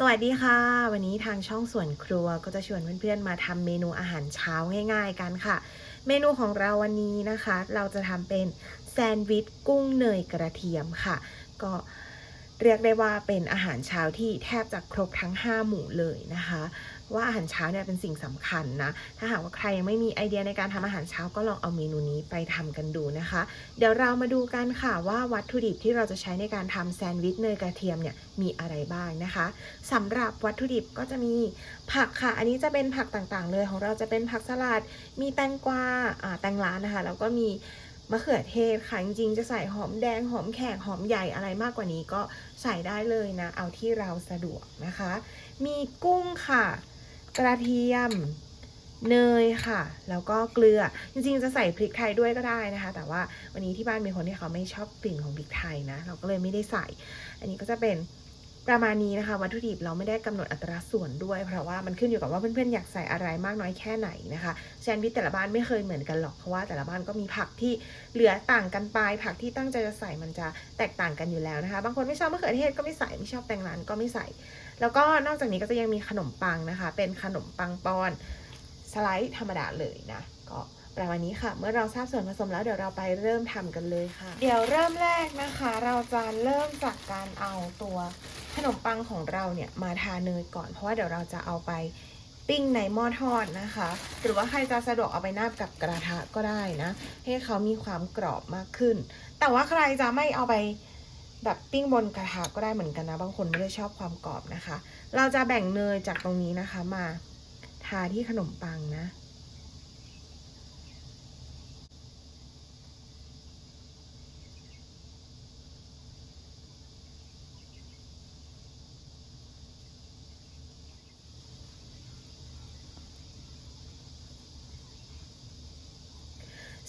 สวัสดีค่ะ วันนี้ทางช่องส่วนครัวก็จะชวนเพื่อนๆมาทำเมนูอาหารเช้าง่ายๆกันค่ะ เมนูของเราวันนี้นะคะ เราจะทำเป็นแซนด์วิชกุ้งเนยกระเทียมค่ะ ก็เรียกได้ว่าเป็นอาหารเช้าที่แทบจะครบทั้ง 5 หมู่เลยนะคะ ว่าอาหารเช้าเนี่ยเป็นสิ่งสำคัญนะ ถ้าหากว่าใครยังไม่มีไอเดียในการทำอาหารเช้าก็ลองเอาเมนูนี้ไปทำกันดูนะคะ เดี๋ยวเรามาดูกันค่ะว่าวัตถุดิบที่เราจะใช้ในการทำแซนด์วิชเนยกระเทียมเนี่ยมีอะไรบ้างนะคะสำหรับวัตถุดิบก็จะมีผักค่ะ อันนี้จะเป็นผักต่างๆ เลยของเราจะเป็นผักสลัด มีแตงกวาแตงร้านนะคะ แล้วก็มีมะเขือเทศค่ะจริงๆจะใส่หอมแดงหอมแขกหอมใหญ่อะไรมากกว่านี้ก็ใส่ได้เลยนะ เอาที่เราสะดวกนะคะ มีกุ้งค่ะ กระเทียมเนยค่ะ แล้วก็เกลือ จริงๆ จะใส่พริกไทยด้วยก็ได้นะคะ แต่ว่าวันนี้ที่บ้านมีคนที่เขาไม่ชอบกลิ่นของพริกไทยนะ เราก็เลยไม่ได้ใส่ อันนี้ก็จะเป็นประมาณนี้นะคะ วัตถุดิบเราไม่ได้กำหนดอัตราส่วนด้วย เพราะว่ามันขึ้นอยู่กับว่าเพื่อนๆ อยากใส่อะไรมากน้อยแค่ไหนนะคะแซนด์วิชแต่ละบ้านไม่เคยเหมือนกันหรอก เพราะว่าแต่ละบ้านก็มีผักที่เหลือต่างกันไป ผักที่ตั้งใจจะใส่มันจะแตกต่างกันอยู่แล้วนะคะ บางคนไม่ชอบมะเขือเทศก็ไม่ใส่ ไม่ชอบแตงร้านก็ไม่ใส่ แล้วก็นอกจากนี้ก็จะยังมีขนมปังนะคะ เป็นขนมปังปอนสไลด์ธรรมดาเลยนะ ก็ประมาณนี้ค่ะ เมื่อเราทราบส่วนผสมแล้วเดี๋ยวเราไปเริ่มทำกันเลยค่ะ เดี๋ยวเริ่มแรกนะคะ เราจะเริ่มจากการเอาตัวขนมปังของเราเนี่ยมาทาเนยก่อน เพราะว่าเดี๋ยวเราจะเอาไปปิ้งในหม้อทอดนะคะ หรือว่าใครจะสะดวกเอาไปนาบกับกระทะก็ได้นะ ให้เขามีความกรอบมากขึ้น แต่ว่าใครจะไม่เอาไป แบบปิ้งบนกระทะก็ได้เหมือนกันนะ บางคนไม่ได้ชอบความกรอบนะคะ เราจะแบ่งเนยจากตรงนี้นะคะมาทาที่ขนมปังนะ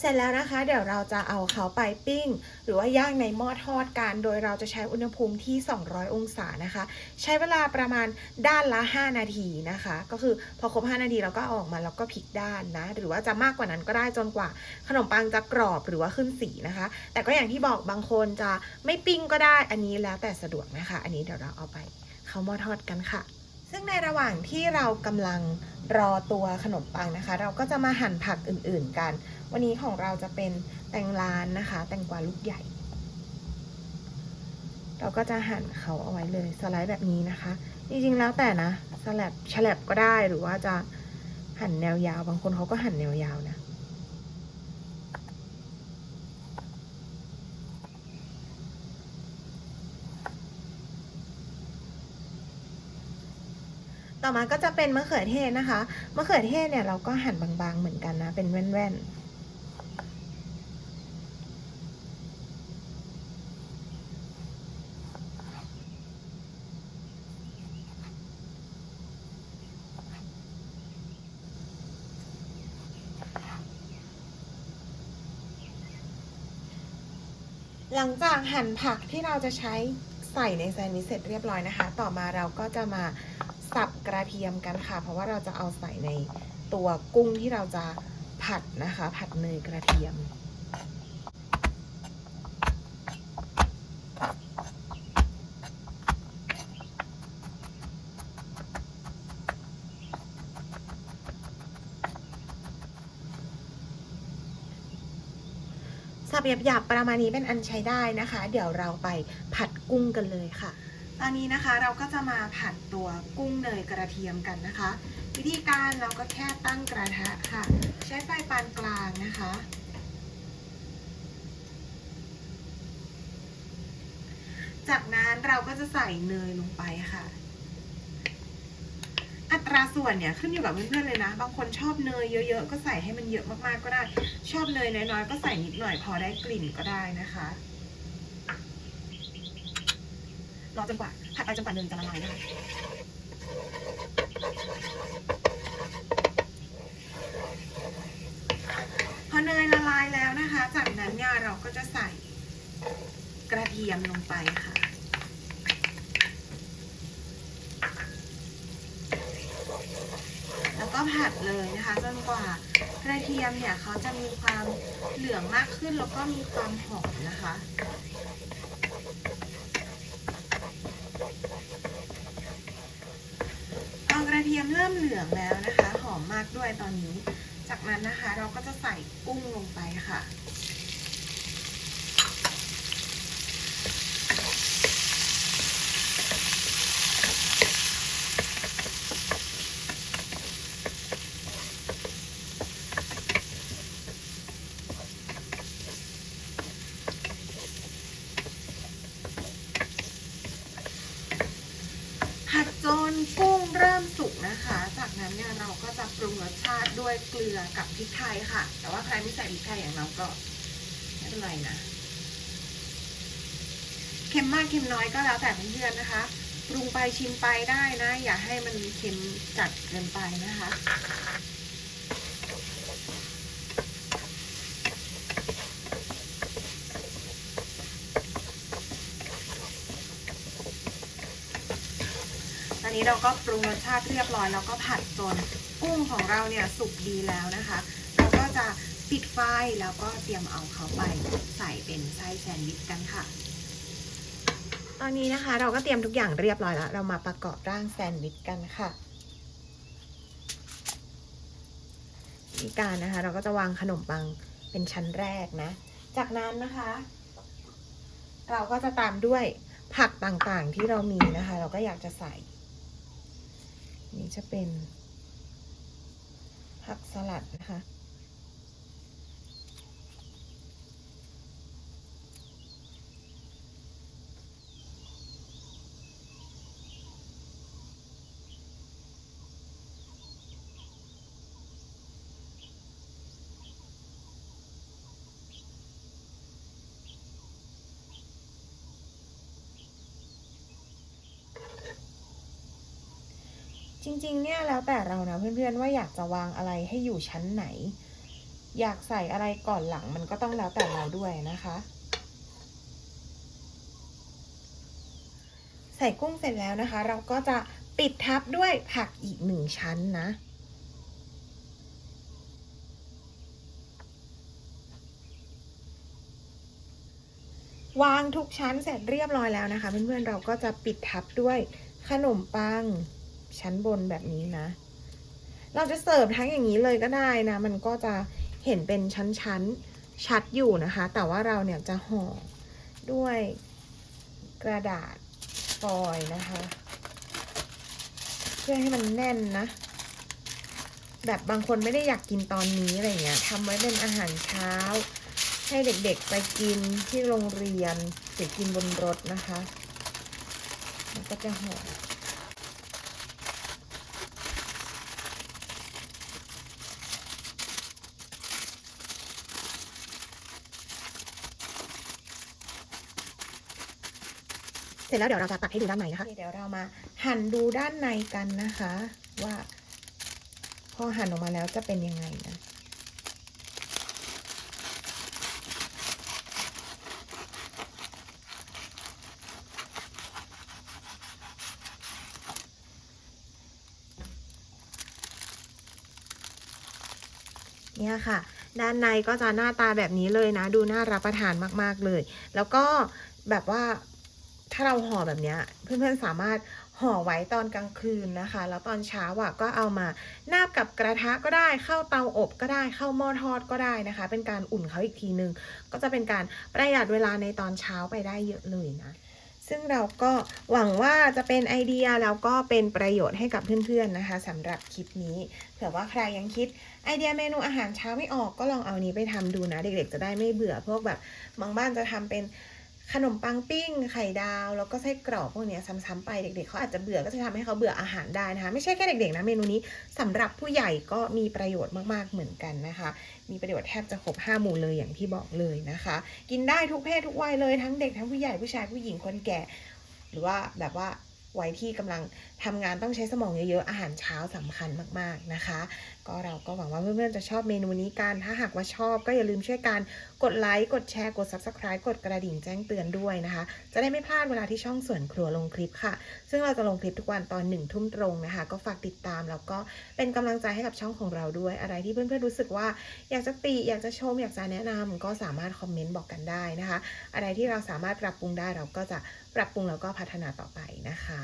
เสร็จแล้วนะคะ เดี๋ยวเราจะเอาเขาไปปิ้ง หรือว่าย่างในหม้อทอดกัน โดยเราจะใช้อุณหภูมิที่ 200 องศานะคะ ใช้เวลาประมาณด้านละ 5 นาทีนะคะ ก็คือพอครบ 5 นาทีเราก็อออกมาแล้วก็พลิกด้านนะ หรือว่าจะมากกว่านั้นก็ได้จนกว่า ขนมปังจะกรอบหรือว่าขึ้นสีนะคะ แต่ก็อย่างที่บอกบางคนจะไม่ปิ้งก็ได้ อันนี้แล้วแต่สะดวกนะคะ อันนี้เดี๋ยวเราเอาไปเข้าหม้อทอดกันค่ะ ซึ่งในระหว่างที่เรากำลังรอตัวขนมปังนะคะ เราก็จะมาหั่นผักอื่นๆกัน วันนี้ของเราจะเป็นแตงลานนะคะ แตงกวาลูกใหญ่ เราก็จะหั่นเขาเอาไว้เลยสไลด์แบบนี้นะคะ จริงๆแล้วแต่นะสลับฉลับก็ได้หรือว่าจะหั่นแนวยาว บางคนเขาก็หั่นแนวยาวนะ ต่อมาก็จะเป็นมะเขือเทศนะคะ มะเขือเทศเนี่ยเราก็หั่นบางๆเหมือนกันนะ เป็นแว่นๆหลังจากหั่นผักที่เราจะใช้ใส่ในแซนด์วิชเสร็จเรียบร้อยนะคะ ต่อมาเราก็จะมา สับกระเทียมกันค่ะ เพราะว่าเราจะเอาใส่ในตัวกุ้งที่เราจะผัดนะคะ ผัดเนยกระเทียม สับหยาบๆประมาณนี้เป็นอันใช้ได้นะคะ เดี๋ยวเราไปผัดกุ้งกันเลยค่ะ ตอนนี้นะคะเราก็จะมาผัดตัวกุ้งเนยกระเทียมกันนะคะ วิธีการเราก็แค่ตั้งกระทะค่ะ ใช้ไฟปานกลางนะคะ จากนั้นเราก็จะใส่เนยลงไปค่ะ อัตราส่วนเนี่ยขึ้นอยู่กับเพื่อนๆเลยนะ บางคนชอบเนยเยอะๆ ก็ใส่ให้มันเยอะมากๆก็ได้ ชอบเนยน้อยๆ ก็ใส่นิดหน่อยพอได้กลิ่นก็ได้นะคะ รอจนกว่าผัดไปจนกว่าเนยจะละลายนะคะพอเนยละลายแล้วนะคะ จากนั้นเนี่ยเราก็จะใส่กระเทียมลงไปค่ะแล้วก็ผัดเลยนะคะจนกว่ากระเทียมเนี่ยเขาจะมีความเหลืองมากขึ้นแล้วก็มีความหอมนะคะ เอกระเทียมเริ่มเหลืองแล้วนะคะ หอมมากด้วยตอนนี้ จากนั้นนะคะ เราก็จะใส่กุ้งลงไปค่ะ ก็จะปรุงรสชาติด้วยเกลือกับพริกไทยค่ะ แต่ว่าใครไม่ใส่พริกไทยอย่างเราก็ไม่เป็นไรนะเค็มมากเค็มน้อยก็แล้วแต่เพื่อนๆนะคะ ปรุงไปชิมไปได้นะ อย่าให้มันเค็มจัดเกินไปนะคะตอนนี้เราก็ปรุงรสชาติเรียบร้อยแล้วก็ผัดจน กุ้งของเราเนี่ยสุกดีแล้วนะคะ เราก็จะปิดไฟแล้วก็เตรียมเอาเขาไปใส่เป็นไส้แซนด์วิชกันค่ะ ตอนนี้นะคะเราก็เตรียมทุกอย่างเรียบร้อยแล้ว เรามาประกอบร่างแซนด์วิชกันค่ะวิธีการนะคะ เราก็จะวางขนมปังเป็นชั้นแรกนะ จากนั้นนะคะ เราก็จะตามด้วยผักต่างๆที่เรามีนะคะ เราก็อยากจะใส่ นี่จะเป็น ผักสลัดนะคะ จริงๆ เนี่ยแล้วแต่เรานะเพื่อนๆว่าอยากจะวางอะไรให้อยู่ชั้นไหน อยากใส่อะไรก่อนหลังมันก็ต้องแล้วแต่เราด้วยนะคะ ใส่กุ้งเสร็จแล้วนะคะ เราก็จะปิดทับด้วยผักอีกหนึ่งชั้นนะวางทุกชั้นเสร็จเรียบร้อยแล้วนะคะเพื่อนๆเราก็จะปิดทับด้วยขนมปัง ชั้นบนแบบนี้นะ เราจะเสิร์ฟทั้งอย่างนี้เลยก็ได้นะ มันก็จะเห็นเป็นชั้นๆ ชัดอยู่นะคะ แต่ว่าเราเนี่ยจะห่อด้วยกระดาษฟอยล์นะคะ เพื่อให้มันแน่นนะ แบบบางคนไม่ได้อยากกินตอนนี้อะไรเงี้ยทำไว้เป็นอาหารเช้า ให้เด็กๆไปกินที่โรงเรียนหรือกินบนรถนะคะ แล้วก็จะห่อ เสร็จแล้วเดี๋ยวเราจะตัดให้ดูด้านในนะคะ เดี๋ยวเรามาหั่นดูด้านในกันนะคะ ว่า พอหั่นออกมาแล้วจะเป็นยังไงนะเนี่ยค่ะ ด้านในก็จะหน้าตาแบบนี้เลยนะ ดูน่ารับประทานมาก ๆ เลย แล้วก็แบบว่า ถ้าเราห่อแบบนี้เพื่อนๆสามารถห่อไว้ตอนกลางคืนนะคะ แล้วตอนเช้าอะก็เอามานาบกับกระทะก็ได้เข้าเตาอบก็ได้เข้าหม้อทอดก็ได้นะคะ เป็นการอุ่นเขาอีกทีนึง ก็จะเป็นการประหยัดเวลาในตอนเช้าไปได้เยอะเลยนะซึ่งเราก็หวังว่าจะเป็นไอเดียแล้วก็เป็นประโยชน์ให้กับเพื่อนๆนะคะสำหรับคลิปนี้เผื่อว่าใครยังคิดไอเดียเมนูอาหารเช้าไม่ออกก็ลองเอานี้ไปทำดูนะ เด็กๆจะได้ไม่เบื่อพวกแบบบางบ้านจะทำเป็น ขนมปังปิ้ง ไข่ดาว แล้วก็ไส้กรอกพวกนี้ซ้ำๆไปเด็กๆเขาอาจจะเบื่อก็จะทำให้เขาเบื่ออาหารได้นะคะ ไม่ใช่แค่เด็กๆนะเมนูนี้สำหรับผู้ใหญ่ก็มีประโยชน์มากๆเหมือนกันนะคะ มีประโยชน์แทบจะครบห้าหมู่เลยอย่างที่บอกเลยนะคะ กินได้ทุกเพศทุกวัยเลยทั้งเด็กทั้งผู้ใหญ่ผู้ชายผู้หญิงคนแก่ หรือว่าแบบว่า วัยที่กำลังทำงานต้องใช้สมองเยอะๆ อาหารเช้าสำคัญมากๆนะคะ ก็เราก็หวังว่าเพื่อนๆจะชอบเมนูนี้กัน ถ้าหากว่าชอบก็อย่าลืมช่วยกันกดไลค์กดแชร์กด Subscribe กดกระดิ่งแจ้งเตือนด้วยนะคะ จะได้ไม่พลาดเวลาที่ช่องสวนครัวลงคลิปค่ะ ซึ่งเราจะลงคลิปทุกวันตอนหนึ่งทุ่มตรงนะคะ ก็ฝากติดตามแล้วก็เป็นกำลังใจให้กับช่องของเราด้วย อะไรที่เพื่อนๆรู้สึกว่าอยากจะติอยากจะชมอยากจะแนะนำก็สามารถคอมเมนต์บอกกันได้นะคะ อะไรที่เราสามารถปรับปรุงได้เราก็จะ ปรับปรุงแล้วก็พัฒนาต่อไปนะคะ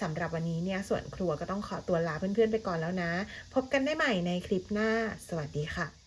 สำหรับวันนี้เนี่ยส่วนครัวก็ต้องขอตัวลาเพื่อนๆไปก่อนแล้วนะ พบกันได้ใหม่ในคลิปหน้า สวัสดีค่ะ